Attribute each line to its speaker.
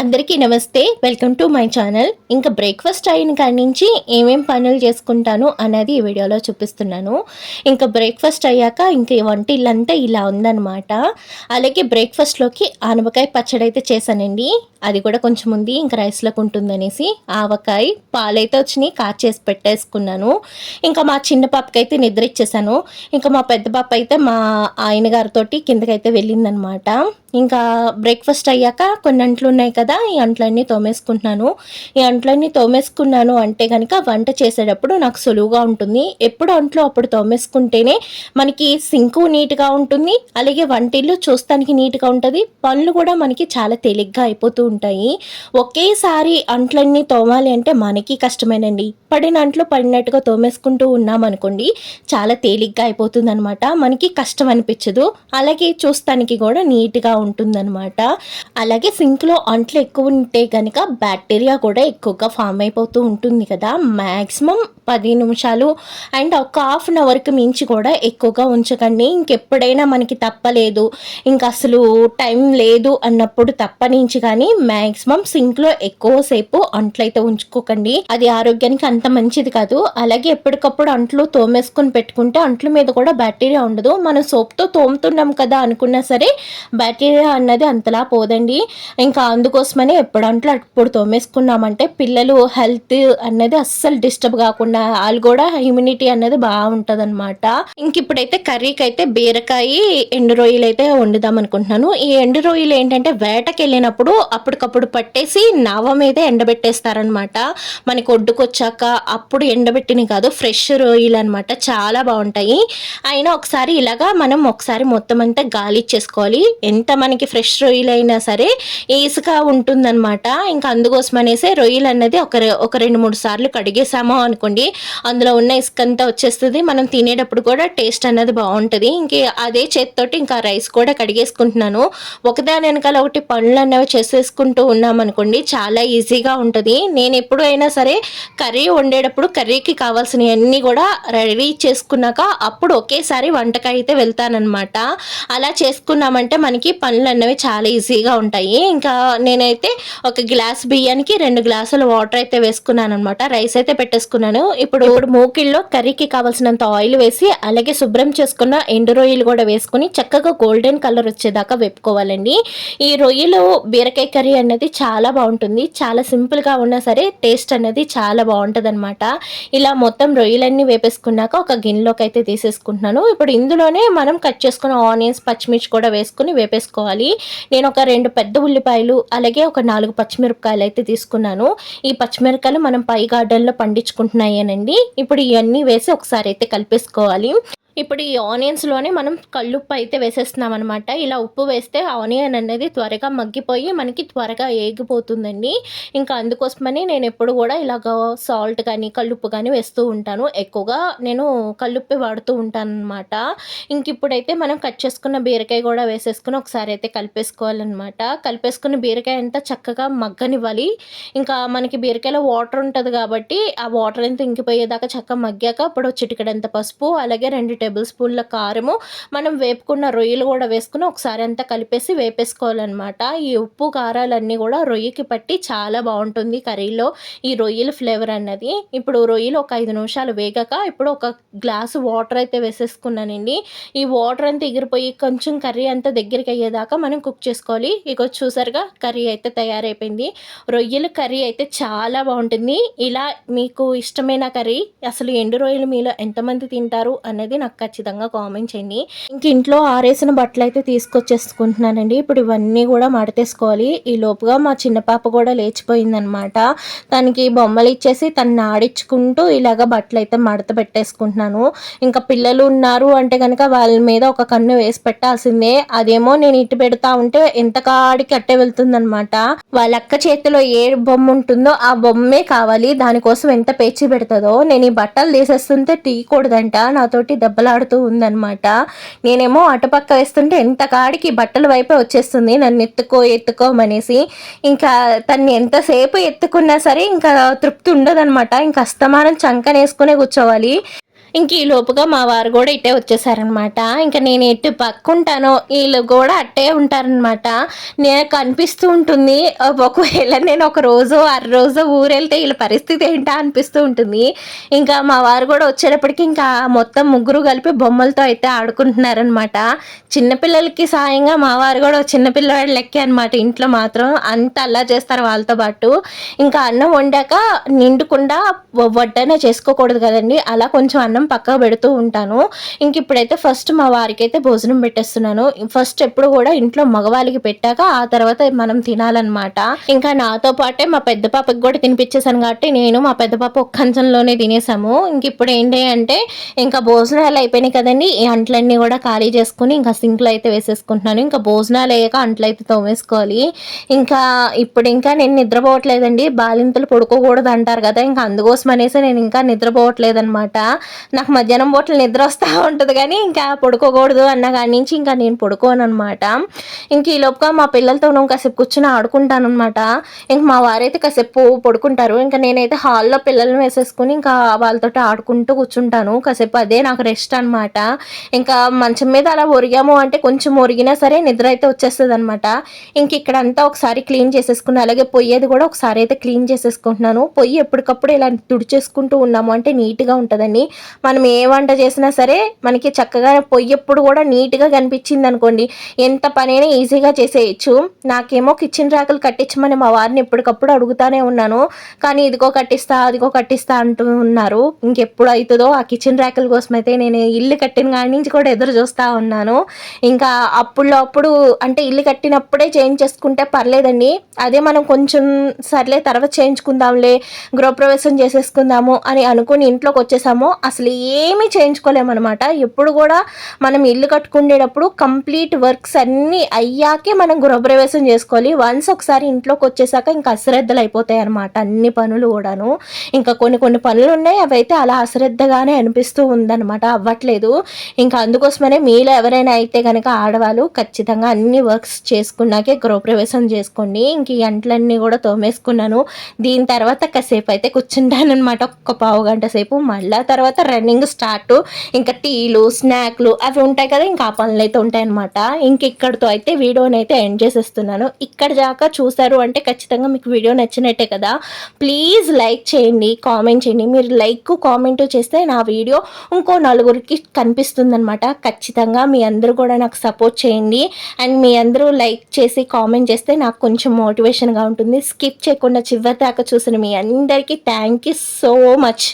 Speaker 1: అందరికీ నమస్తే. Welcome to my channel ఇంకా బ్రేక్ఫాస్ట్ అయిన కాడి నుంచి ఏమేం పనులు చేసుకుంటాను అనేది ఈ వీడియోలో చూపిస్తున్నాను. ఇంకా బ్రేక్ఫాస్ట్ అయ్యాక ఇంకా వంటిల్లంతా ఇలా ఉందన్నమాట. అలాగే బ్రేక్ఫాస్ట్లోకి ఆనపకాయ పచ్చడి అయితే చేశానండి. అది కూడా కొంచెం ఉంది ఇంకా రైస్లోకి ఉంటుందనేసి. ఆవకాయ పాలైతే వచ్చినాయి కాచేసి పెట్టేసుకున్నాను. ఇంకా మా చిన్న పాపకైతే అయితే నిద్ర ఇచ్చేసాను. ఇంకా మా పెద్ద పాప అయితే మా ఆయన గారితోటి కిందకైతే వెళ్ళిందనమాట ఇంకా బ్రేక్ఫాస్ట్ అయ్యాక కొన్ని అంట్లు ఉన్నాయి కదా కదా ఈ అంట్లన్నీ తోమేసుకుంటున్నాను. ఈ అంట్లన్నీ తోమేసుకున్నాను అంటే కనుక వంట చేసేటప్పుడు నాకు సులువుగా ఉంటుంది. ఎప్పుడు అంట్లో అప్పుడు తోమేసుకుంటేనే మనకి సింకు నీట్గా ఉంటుంది. అలాగే వంటిల్లు చూస్తానికి నీట్గా ఉంటుంది. పనులు కూడా మనకి చాలా తేలిగ్గా అయిపోతూ ఉంటాయి. ఒకేసారి అంట్లన్నీ తోమాలి అంటే మనకి కష్టమేనండి. పడిన అంట్లు పడినట్టుగా తోమేసుకుంటూ ఉన్నామనుకోండి చాలా తేలిగ్గా అయిపోతుంది అనమాట మనకి కష్టం అనిపించదు. అలాగే చూస్తానికి కూడా నీట్గా ఉంటుందన్నమాట. అలాగే సింక్లో అంట్లు ఎక్కువ ఉంటే కనుక బ్యాక్టీరియా కూడా ఎక్కువగా ఫామ్ అయిపోతూ ఉంటుంది కదా. మ్యాక్సిమం పది నిమిషాలు అండ్ ఒక హాఫ్ అన్ అవర్కి మించి కూడా ఎక్కువగా ఉంచకండి. ఇంకెప్పుడైనా మనకి తప్పలేదు. ఇంకా అసలు టైం లేదు అన్నప్పుడు తప్పనించి కానీ మ్యాక్సిమం సింక్లో ఎక్కువసేపు అంట్లు ఉంచుకోకండి. అది ఆరోగ్యానికి అంత మంచిది కాదు. అలాగే ఎప్పటికప్పుడు అంట్లు తోమేసుకొని పెట్టుకుంటే అంట్ల మీద కూడా బ్యాక్టీరియా ఉండదు. మనం సోప్తో తోముతున్నాం కదా అనుకున్నా సరే బ్యాక్టీరియా అన్నది అంతలా పోదండి. ఇంకా అందుకోసమని ఎప్పుడంట్లో అప్పుడు తోమేసుకున్నామంటే పిల్లలు హెల్త్ అన్నది అస్సలు డిస్టర్బ్ కాకుండా వాళ్ళు కూడా ఇమ్యూనిటీ అన్నది బాగుంటుంది అనమాట ఇంక ఇప్పుడైతే కర్రీకి అయితే బీరకాయ ఎండు రొయ్యలు అయితే వండుదాం అనుకుంటున్నాను. ఈ ఎండు రొయ్యలు ఏంటంటే వేటకి వెళ్ళినప్పుడు అప్పటికప్పుడు పట్టేసి నవ మీద ఎండబెట్టేస్తారనమాట మనకి ఒడ్డుకొచ్చాక అప్పుడు ఎండబెట్టినవి కాదు ఫ్రెష్ రొయ్యలు అనమాట చాలా బాగుంటాయి. అయినా ఒకసారి ఇలాగా మనం ఒకసారి మొత్తం అంతా గాలి ఇచ్చేసుకోవాలి. ఎంత మనకి ఫ్రెష్ రొయ్యలు అయినా సరే ఇసుక ఉంటుందన్నమాట. ఇంకా అందుకోసం అనేసి రొయ్యలు అన్నది ఒక ఒక రెండు మూడు సార్లు కడిగేసామో అనుకోండి అందులో ఉన్న ఇసుక అంతా వచ్చేస్తుంది. మనం తినేటప్పుడు కూడా టేస్ట్ అన్నది బాగుంటుంది. ఇంక అదే చేతితోటి ఇంకా రైస్ కూడా కడిగేసుకుంటున్నాను. ఒకదాని వెనకాల ఒకటి పనులు అనేవి చేసేసుకుంటూ ఉన్నామనుకోండి చాలా ఈజీగా ఉంటుంది. నేను ఎప్పుడైనా సరే కర్రీ వండేటప్పుడు కర్రీకి కావాల్సినవన్నీ కూడా రెడీ చేసుకున్నాక అప్పుడు ఒకేసారి వంటకాయ అయితే వెళ్తానన్నమాట. అలా చేసుకున్నామంటే మనకి పనులు అన్నవి చాలా ఈజీగా ఉంటాయి. ఇంకా నేను నేనైతే ఒక గ్లాస్ బియ్యానికి రెండు గ్లాసుల వాటర్ అయితే వేసుకున్నాను అనమాట రైస్ అయితే పెట్టేసుకున్నాను. ఇప్పుడు ఇప్పుడు మూకిల్లో కర్రీకి కావాల్సినంత ఆయిల్ వేసి అలాగే శుభ్రం చేసుకున్న ఎండు రొయ్యలు కూడా వేసుకుని చక్కగా గోల్డెన్ కలర్ వచ్చేదాకా వేపుకోవాలండి. ఈ రొయ్యలు బీరకాయ కర్రీ అనేది చాలా బాగుంటుంది. చాలా సింపుల్గా ఉన్నా సరే టేస్ట్ అనేది చాలా బాగుంటుంది ఇలా మొత్తం రొయ్యలన్నీ వేపేసుకున్నాక ఒక గిన్నెలోకి అయితే తీసేసుకుంటున్నాను. ఇప్పుడు ఇందులోనే మనం కట్ చేసుకున్న ఆనియన్స్ పచ్చిమిర్చి కూడా వేసుకుని వేపేసుకోవాలి. నేను ఒక రెండు పెద్ద ఉల్లిపాయలు అలాగే ఒక నాలుగు పచ్చిమిరపకాయలు అయితే తీసుకున్నాను. ఈ పచ్చిమిరపకాయలు మనం పై గార్డెన్లో పండించుకుంటున్నాయేనండి. ఇప్పుడు ఇవన్నీ వేసి ఒకసారి అయితే కలిపేసుకోవాలి. ఇప్పుడు ఈ ఆనియన్స్లోనే మనం కల్లుప్పు అయితే వేసేస్తున్నాం అనమాట ఇలా ఉప్పు వేస్తే ఆనియన్ అనేది త్వరగా మగ్గిపోయి మనకి త్వరగా ఏగిపోతుందండి. ఇంకా అందుకోసమని నేను ఎప్పుడు కూడా ఇలాగ సాల్ట్ కానీ కల్లుప్పు కానీ వేస్తూ ఉంటాను. ఎక్కువగా నేను కల్లుప్పి వాడుతూ ఉంటాను అనమాట ఇంక ఇప్పుడైతే మనం కట్ చేసుకున్న బీరకాయ కూడా వేసేసుకుని ఒకసారి అయితే కలిపేసుకోవాలన్నమాట. కలిపేసుకున్న బీరకాయ అంతా చక్కగా మగ్గనివ్వాలి. ఇంకా మనకి బీరకాయలో వాటర్ ఉంటుంది కాబట్టి ఆ వాటర్ అంతా ఇంకిపోయేదాకా చక్కగా మగ్గాక అప్పుడు చిటికడంత పసుపు అలాగే రెండు టేబుల్ స్పూన్ల కారము మనం వేపుకున్న రొయ్యలు కూడా వేసుకుని ఒకసారి అంతా కలిపేసి వేపేసుకోవాలన్నమాట. ఈ ఉప్పు కారాలన్నీ కూడా రొయ్యకి పట్టి చాలా బాగుంటుంది కర్రీలో ఈ రొయ్యల ఫ్లేవర్ అన్నది. ఇప్పుడు రొయ్యలు ఒక ఐదు నిమిషాలు వేగాక ఇప్పుడు ఒక గ్లాసు వాటర్ అయితే వేసేసుకున్నానండి. ఈ వాటర్ అంతా ఎగిరిపోయి కొంచెం కర్రీ అంతా దగ్గరికి అయ్యేదాకా మనం కుక్ చేసుకోవాలి. ఇక చూసారుగా కర్రీ అయితే తయారైపోయింది. రొయ్యల కర్రీ అయితే చాలా బాగుంటుంది. ఇలా మీకు ఇష్టమైన కర్రీ అసలు ఎండు రొయ్యలు మీలో ఎంతమంది తింటారు అనేది నాకు ఖచ్చితంగా కామెంట్ చేయండి. ఇంక ఇంట్లో ఆరేసిన బట్టలు అయితే తీసుకొచ్చేసుకుంటున్నానండి. ఇప్పుడు ఇవన్నీ కూడా మడతేసుకోవాలి. ఈ లోపుగా మా చిన్న పాప కూడా లేచిపోయిందనమాట తనకి బొమ్మలు ఇచ్చేసి తను ఆడించుకుంటూ ఇలాగ బట్టలు అయితే మడత పెట్టేసుకుంటున్నాను. ఇంకా పిల్లలు ఉన్నారు అంటే కనుక వాళ్ళ మీద ఒక కన్ను వేసి పెట్టాల్సిందే. అదేమో నేను ఇటు పెడతా ఉంటే ఎంత కాడికి అట్టే వెళ్తుందనమాట వాళ్ళ అక్క చేతిలో ఏ బొమ్మ ఉంటుందో ఆ బొమ్మే కావాలి. దానికోసం ఎంత పేచి పెడుతుందో. నేను ఈ బట్టలు తీసేస్తుంటే తీయకూడదంట. నాతోటి దెబ్బలాడుతూ ఉందన్నమాట. నేనేమో అటుపక్క వేస్తుంటే ఎంత కాడికి బట్టల వైపే వచ్చేస్తుంది నన్ను ఎత్తుకో ఎత్తుకోమనేసి ఇంకా తన్ని ఎంతసేపు ఎత్తుకున్నా సరే ఇంకా తృప్తి ఉండదన్నమాట. ఇంకా అస్తమానం చంకనేసుకునే కూర్చోవాలి. ఇంక ఈ లోపుగా మా వారు కూడా ఇట్టే వచ్చేసారనమాట. ఇంకా నేను ఎటు పక్కుంటానో వీళ్ళు కూడా అట్టే ఉంటారనమాట. నేను కనిపిస్తూ ఉంటుంది. ఒకవేళ నేను ఒక రోజు అర రోజు ఊరెళ్తే వీళ్ళ పరిస్థితి ఏంటా అనిపిస్తూ ఉంటుంది. ఇంకా మా వారు కూడా వచ్చేటప్పటికి ఇంకా మొత్తం ముగ్గురు కలిపి బొమ్మలతో అయితే ఆడుకుంటున్నారనమాట. చిన్నపిల్లలకి సాయంగా మా వారు కూడా చిన్నపిల్లవాడు లెక్కే అనమాట. ఇంట్లో మాత్రం అంత అలా చేస్తారు వాళ్ళతో పాటు. ఇంకా అన్నం వండాక నిండుకుండా వడ్డనే చేసుకోకూడదు కదండి. అలా కొంచెం అన్నం అన్నం పక్కకు పెడుతూ ఉంటాను. ఇంక ఇప్పుడైతే ఫస్ట్ మా వారికి అయితే భోజనం పెట్టేస్తున్నాను. ఫస్ట్ ఎప్పుడు కూడా ఇంట్లో మగవాళ్ళకి పెట్టాక ఆ తర్వాత మనం తినాలన్నమాట. ఇంకా నాతో పాటే మా పెద్ద పాపకి కూడా తినిపించేసాను కాబట్టి నేను మా పెద్ద పాప ఒక్క కంచంలోనే తినేసాము. ఇంక ఇప్పుడు ఏంటి అంటే ఇంకా భోజనాలు అయిపోయినాయి కదండి. ఈ అంట్లన్నీ కూడా ఖాళీ చేసుకుని ఇంకా సింక్లో అయితే వేసేసుకుంటున్నాను. ఇంకా భోజనాలు అయ్యాక అంట్లు అయితే తోమేసుకోవాలి. ఇంకా ఇప్పుడు ఇంకా నేను నిద్రపోవట్లేదండి. బాలింతలు పడుకోకూడదు అంటారు కదా. ఇంకా అందుకోసం అనేసి నేను ఇంకా నిద్రపోవట్లేదు అనమాట నాకు మధ్యాహ్నం పూటలు నిద్ర వస్తూ ఉంటుంది కానీ ఇంకా పడుకోకూడదు అన్న కాడి నుంచి ఇంకా నేను పడుకోను అనమాట ఇంక ఈ లోపుగా మా పిల్లలతో కాసేపు కూర్చుని ఆడుకుంటాను అనమాట ఇంక మా వారైతే కాసేపు పడుకుంటారు. ఇంకా నేనైతే హాల్లో పిల్లల్ని వేసేసుకుని ఇంకా వాళ్ళతో ఆడుకుంటూ కూర్చుంటాను. కాసేపు అదే నాకు రెస్ట్ అనమాట ఇంకా మంచం మీద అలా ఒరిగాము అంటే కొంచెం ఒరిగినా సరే నిద్ర అయితే వచ్చేస్తుంది అనమాట ఇంక ఇక్కడంతా ఒకసారి క్లీన్ చేసేసుకుని అలాగే పొయ్యేది కూడా ఒకసారి అయితే క్లీన్ చేసేసుకుంటున్నాను. పొయ్యి ఎప్పటికప్పుడు ఇలా తుడిచేసుకుంటూ ఉన్నాము అంటే నీట్గా ఉంటుందని. మనం ఏ వంట చేసినా సరే మనకి చక్కగా పొయ్యి ఎప్పుడు కూడా నీట్గా కనిపించింది అనుకోండి ఎంత పనైనా ఈజీగా చేసేయచ్చు. నాకేమో కిచెన్ ర్యాకులు కట్టించమని మా వారిని ఎప్పటికప్పుడు అడుగుతానే ఉన్నాను. కానీ ఇదిగో కట్టిస్తా అదిగో కట్టిస్తా అంటూ ఉన్నారు. ఇంకెప్పుడు అవుతుందో ఆ కిచెన్ ర్యాకుల కోసం అయితే నేను ఇల్లు కట్టిన కాడి నుంచి కూడా ఎదురు చూస్తూ ఉన్నాను. ఇంకా అప్పుల్లో అప్పుడు అంటే ఇల్లు కట్టినప్పుడే చేంజ్ చేసుకుంటే పర్లేదండి. అదే మనం కొంచెం సర్లే తర్వాత చేయించుకుందాంలే గృహప్రవేశం చేసేసుకుందాము అని అనుకుని ఇంట్లోకి వచ్చేసాము. అసలు ఏమీ చేయించుకోలేమన్నమాట. ఎప్పుడు కూడా మనం ఇల్లు కట్టుకునేటప్పుడు కంప్లీట్ వర్క్స్ అన్నీ అయ్యాకే మనం గృహప్రవేశం చేసుకోవాలి. వన్స్ ఒకసారి ఇంట్లోకి వచ్చేసాక ఇంకా అశ్రద్ధలు అయిపోతాయి అనమాట అన్ని పనులు కూడాను. ఇంకా కొన్ని కొన్ని పనులు ఉన్నాయి అవైతే అలా అశ్రద్ధగానే అనిపిస్తూ ఉందన్నమాట. అవ్వట్లేదు. ఇంకా అందుకోసమనే మీలో ఎవరైనా అయితే కనుక ఆడవాళ్ళు ఖచ్చితంగా అన్ని వర్క్స్ చేసుకున్నాకే గృహప్రవేశం చేసుకోండి. ఇంక ఈ అంట్లన్నీ కూడా తోమేసుకున్నాను. దీని తర్వాత కాసేపు అయితే కూర్చుంటాను అనమాట ఒక్క పావు గంట సేపు. మళ్ళా తర్వాత రన్నింగ్ స్టార్ట్ ఇంకా టీలు స్నాక్లు అవి ఉంటాయి కదా ఇంకా ఆ పనులు అయితే ఉంటాయి అనమాట ఇంక ఇక్కడితో అయితే వీడియోని అయితే ఎండ్ చేసేస్తున్నాను. ఇక్కడ దాకా చూసారు అంటే ఖచ్చితంగా మీకు వీడియో నచ్చినట్టే కదా. ప్లీజ్ లైక్ చేయండి కామెంట్ చేయండి. మీరు లైక్ కామెంట్ చేస్తే నా వీడియో ఇంకో నలుగురికి కనిపిస్తుంది అనమాట ఖచ్చితంగా మీ అందరూ కూడా నాకు సపోర్ట్ చేయండి. అండ్ మీ అందరూ లైక్ చేసి కామెంట్ చేస్తే నాకు కొంచెం మోటివేషన్గా ఉంటుంది. స్కిప్ చేయకుండా చివరి దాకా చూసిన మీ అందరికీ థ్యాంక్ యూ సో మచ్